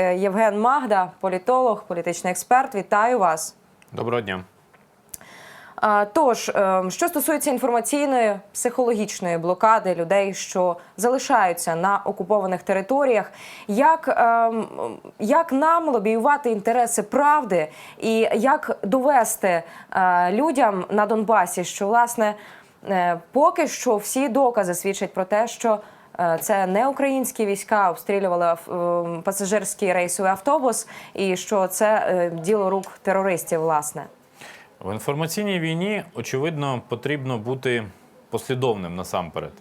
Е, Євген Магда, політолог, політичний експерт. Вітаю вас. Доброго дня. Тож, е, що стосується інформаційної психологічної блокади людей, що залишаються на окупованих територіях, як, ем, як нам лобіювати інтереси правди і як довести е, людям на Донбасі, що власне е, поки що всі докази свідчать про те, що е, це не українські війська обстрілювали е, пасажирський рейсовий автобус, і що це е, діло рук терористів, власне. В інформаційній війні, очевидно, потрібно бути послідовним насамперед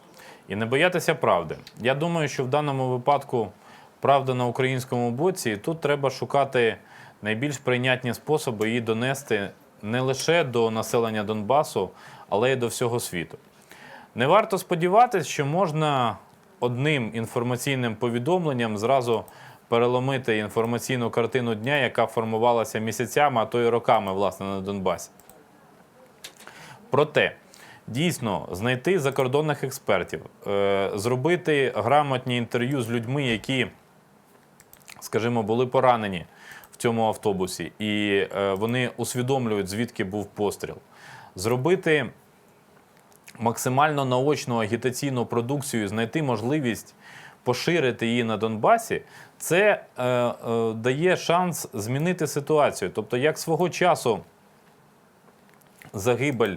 і не боятися правди. Я думаю, що в даному випадку правда на українському боці, і тут треба шукати найбільш прийнятні способи її донести не лише до населення Донбасу, але й до всього світу. Не варто сподіватися, що можна одним інформаційним повідомленням зразу переломити інформаційну картину дня, яка формувалася місяцями, а то й роками власне на Донбасі. Проте дійсно знайти закордонних експертів, е, зробити грамотні інтерв'ю з людьми, які, скажімо, були поранені в цьому автобусі, і е, вони усвідомлюють, звідки був постріл. Зробити максимально наочну агітаційну продукцію, знайти можливість поширити її на Донбасі, це е, е, дає шанс змінити ситуацію. Тобто, як свого часу загибель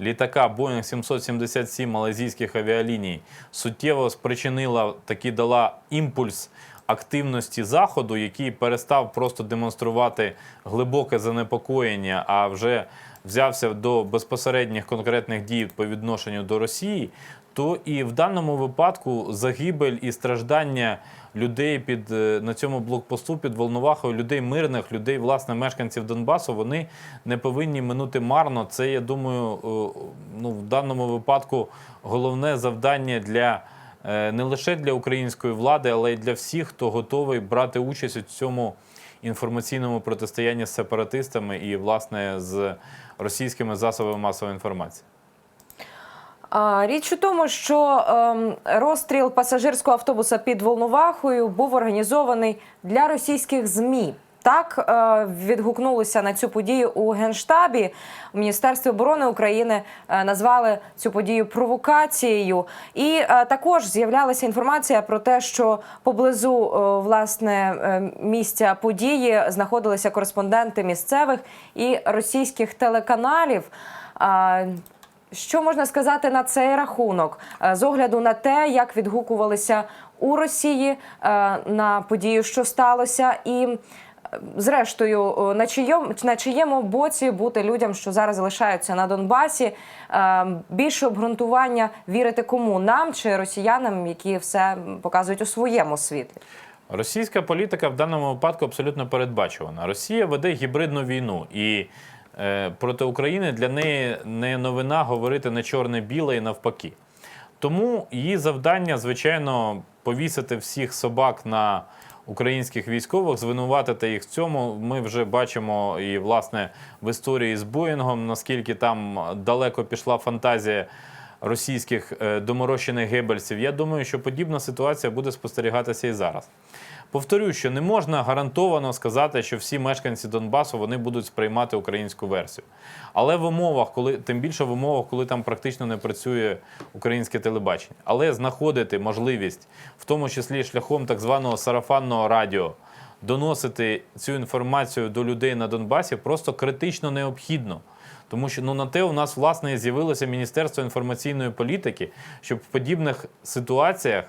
літака Boeing 777 малайзійських авіаліній суттєво спричинила таки дала імпульс активності заходу, який перестав просто демонструвати глибоке занепокоєння, а вже взявся до безпосередніх конкретних дій по відношенню до Росії. То і в даному випадку загибель і страждання людей під е, на цьому блокпосту під Волновахою, людей мирних, людей, власне, мешканців Донбасу, вони не повинні минути марно. Це я думаю, е, ну в даному випадку головне завдання для е, не лише для української влади, але й для всіх, хто готовий брати участь у цьому інформаційному протистоянні з сепаратистами і власне з російськими засобами масової інформації. Річ у тому, що ем, розстріл пасажирського автобуса під Волновахою був організований для російських ЗМІ. Так е, відгукнулися на цю подію у генштабі. У Міністерстві оборони України е, назвали цю подію провокацією. І е, також з'являлася інформація про те, що поблизу власне місця події знаходилися кореспонденти місцевих і російських телеканалів. Що можна сказати на цей рахунок з огляду на те, як відгукувалися у Росії на подію, що сталося, і зрештою, е, на чийому на чиєму боці бути людям, що зараз залишаються на Донбасі, е, більше обґрунтування вірити кому нам чи росіянам, які все показують у своєму світлі. Російська політика в даному випадку абсолютно передбачувана. Росія веде гібридну війну, і е, проти України для неї не новина говорити не чорне-біле і навпаки. Тому її завдання, звичайно, повісити всіх собак на українських військових, звинуватити їх в цьому. Ми вже бачимо і власне в історії з Боїнгом, наскільки там далеко пішла фантазія російських е, доморощених гебельсів. Я думаю, що подібна ситуація буде спостерігатися і зараз. Повторюю, що не можна гарантовано сказати, що всі мешканці Донбасу вони будуть сприймати українську версію. Але в умовах, коли тим більше в умовах, коли там практично не працює українське телебачення, але знаходити можливість, в тому числі шляхом так званого сарафанного радіо, доносити цю інформацію до людей на Донбасі, просто критично необхідно. Тому що ну на те у нас власне з'явилося Міністерство інформаційної політики, щоб в подібних ситуаціях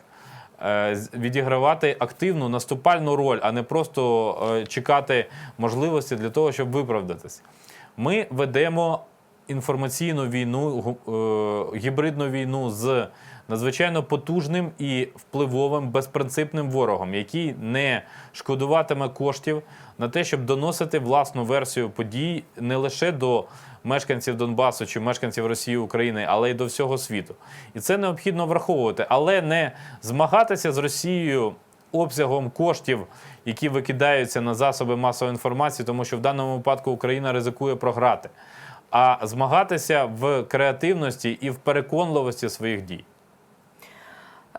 відігравати активну наступальну роль, а не просто е, чекати можливості для того, щоб виправдатись. Ми ведемо інформаційну війну, е, гібридну війну з надзвичайно потужним і впливовим безпринципним ворогом, який не шкодуватиме коштів на те, щоб доносити власну версію подій не лише до мешканців Донбасу чи мешканців Росії України, але й до всього світу. І це необхідно враховувати, але не змагатися з Росією обсягом коштів, які викидаються на засоби масової інформації, тому що в даному випадку Україна ризикує програти, а змагатися в креативності і в переконливості своїх дій.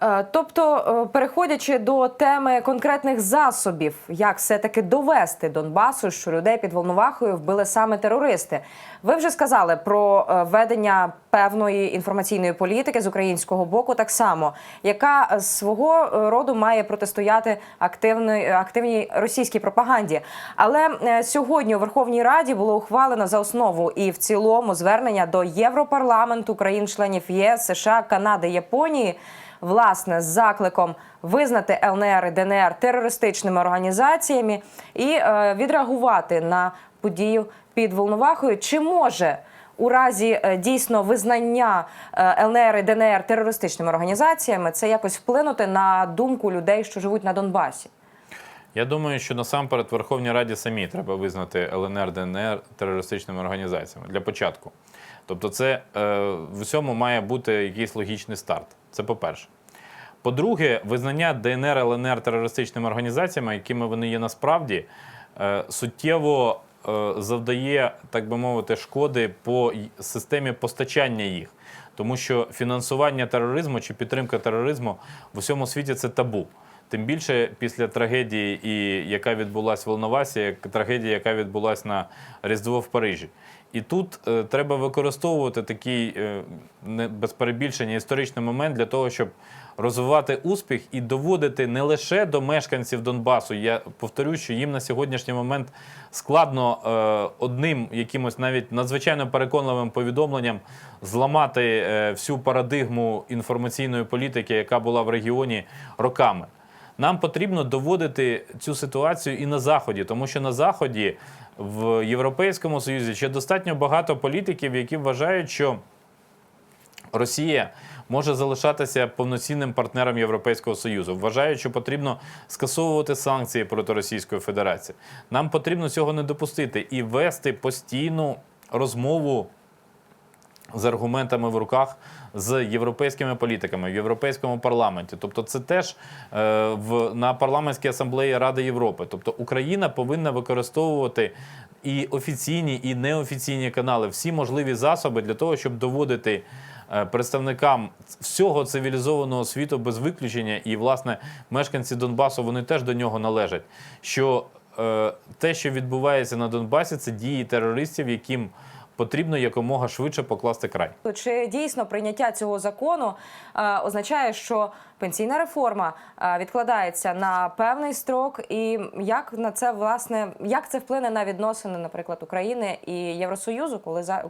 Е, Тобто, е, переходячи до теми конкретних засобів, як все-таки довести Донбасу, що людей під Волновахою вбили саме терористи. Ви вже сказали про е, ведення певної інформаційної політики з українського боку, так само, яка свого роду має протистояти активної активній російській пропаганді. Але сьогодні у Верховній Раді було ухвалено за основу і в цілому звернення до Європарламенту країн-членів ЄС, США, Канади, Японії власне з закликом визнати ЛНР і ДНР терористичними організаціями і е, відреагувати на подію під Волновахою. Чи може у разі е, дійсно визнання е, ЛНР і ДНР терористичними організаціями це якось вплинути на думку людей, що живуть на Донбасі? Я думаю, що насамперед Верховній Раді самі треба визнати ЛНР, ДНР терористичними організаціями для початку. Тобто, це е, в усьому має бути якийсь логічний старт. Це по-перше. По-друге, визнання ДНР, ЛНР терористичними організаціями, якими вони є насправді, е, суттєво е, завдає, так би мовити, шкоди по системі постачання їх. Тому що фінансування тероризму чи підтримка тероризму в усьому світі це табу. Тим більше після трагедії, і яка відбулася в Волновасі, як трагедія, яка відбулася на Різдво в Парижі. І тут е, треба використовувати такий е, не без перебільшення історичний момент для того, щоб розвивати успіх і доводити не лише до мешканців Донбасу. Я повторю, що їм на сьогоднішній момент складно е, одним якимось навіть надзвичайно переконливим повідомленням зламати е, всю парадигму інформаційної політики, яка була в регіоні роками. Нам потрібно доводити цю ситуацію і на заході, тому що на заході в Європейському Союзі ще достатньо багато політиків, які вважають, що Росія може залишатися повноцінним партнером Європейського Союзу. Вважають, що потрібно скасовувати санкції проти Російської Федерації. Нам потрібно цього не допустити і вести постійну розмову з аргументами в руках з європейськими політиками в європейському парламенті. Тобто, це теж е, в на парламентській асамблеї Ради Європи. Тобто Україна повинна використовувати і офіційні, і неофіційні канали, всі можливі засоби для того, щоб доводити. е, Представникам всього цивілізованого світу без виключення, і власне мешканці Донбасу вони теж до нього належать. Що е, те, що відбувається на Донбасі, це дії терористів, яким потрібно якомога швидше покласти край. Чи дійсно прийняття цього закону е, означає, що пенсійна реформа е, відкладається на певний строк, і як на це власне як це вплине на відносини, наприклад, України і Євросоюзу, коли за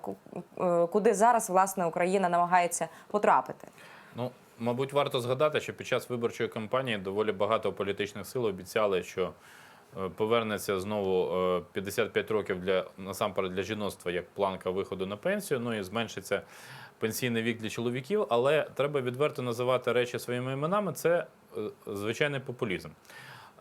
е, куди зараз власне Україна намагається потрапити? Ну, мабуть, варто згадати, що під час виборчої кампанії доволі багато політичних сил обіцяли, що повернеться знову е, 55 років для насамперед для жіноцтва як планка виходу на пенсію. Ну і зменшиться пенсійний вік для чоловіків. Але треба відверто називати речі своїми іменами. Це е, звичайний популізм.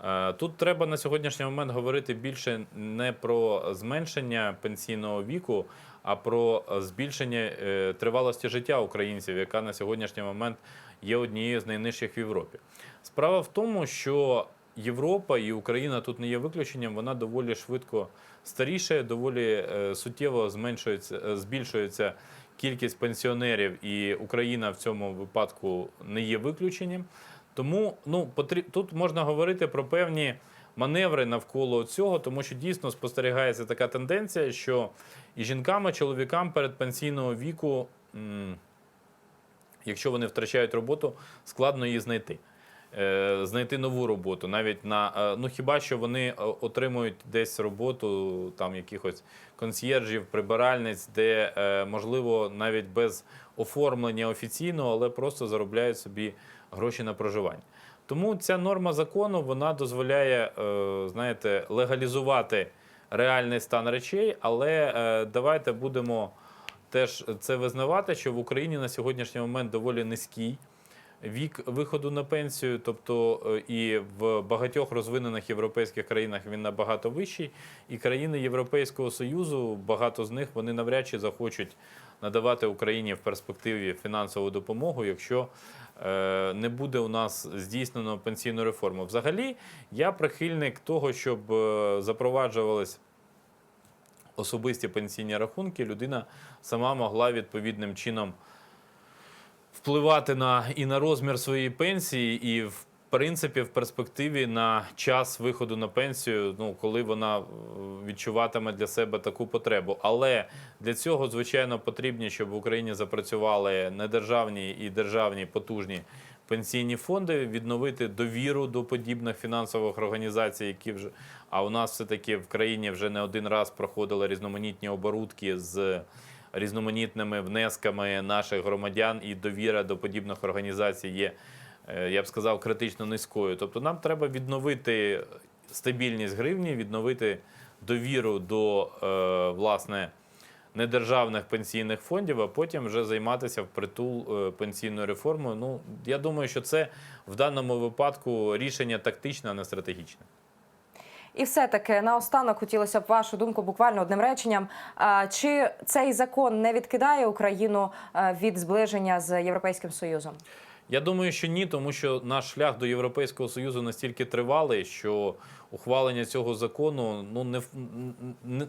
Е, Тут треба на сьогоднішній момент говорити більше не про зменшення пенсійного віку, а про е, збільшення е, тривалості життя українців, яка на сьогоднішній момент є однією з найнижчих в Європі. Справа в тому, що Європа і Україна тут не є виключенням, вона доволі швидко старіше, доволі е, суттєво зменшується, е, збільшується кількість пенсіонерів, і Україна в цьому випадку не є виключенням. Тому ну, тут можна говорити про певні маневри навколо цього, тому що дійсно спостерігається така тенденція, що і жінкам, і чоловікам перед пенсійного віку, якщо вони втрачають роботу, складно її знайти. Е, Знайти нову роботу, навіть на е, ну хіба що вони е, отримують десь роботу там якихось консьєржів, прибиральниць, де можливо навіть без оформлення офіційного, але просто заробляють собі гроші на проживання. Тому ця норма закону вона дозволяє, знаєте, легалізувати реальний стан речей, але давайте будемо теж це визнавати, що в Україні на сьогоднішній момент доволі низький вік виходу на пенсію, тобто е, і в багатьох розвинених європейських країнах він набагато вищий. І країни Європейського Союзу, багато з них вони навряд чи захочуть надавати Україні в перспективі фінансову допомогу, якщо е, не буде у нас здійснено пенсійну реформу. Взагалі, я прихильник того, щоб е, запроваджувались особисті пенсійні рахунки, людина сама могла відповідним чином впливати на і на розмір своєї пенсії, і в принципі в перспективі на час виходу на пенсію, ну коли вона е, відчуватиме для себе таку потребу. Але для цього, звичайно, потрібно, щоб в Україні запрацювали недержавні і державні потужні пенсійні фонди, відновити довіру до подібних фінансових організацій, які вже а у нас все таки в країні вже не один раз проходили різноманітні оборудки з різноманітними внесками наших громадян, і довіра до подібних організацій є, е, я б сказав, критично низькою. Тобто нам треба відновити стабільність гривні, відновити довіру до е, власне недержавних пенсійних фондів, а потім вже займатися впритул е, пенсійною реформою. Ну я думаю, що це в даному випадку рішення тактичне, а не стратегічне. І все-таки наостанок хотілося б вашу думку буквально одним реченням. Чи цей закон не відкидає Україну від зближення з Європейським Союзом? Я думаю, що ні, тому що наш шлях до Європейського Союзу настільки тривалий, що ухвалення цього закону ну не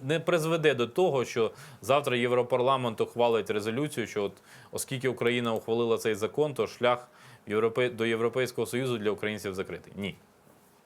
не- призведе до того, що завтра Європарламент ухвалить резолюцію, що от оскільки Україна ухвалила цей закон, то шлях Європе... до Європейського Союзу для українців закритий. Ні.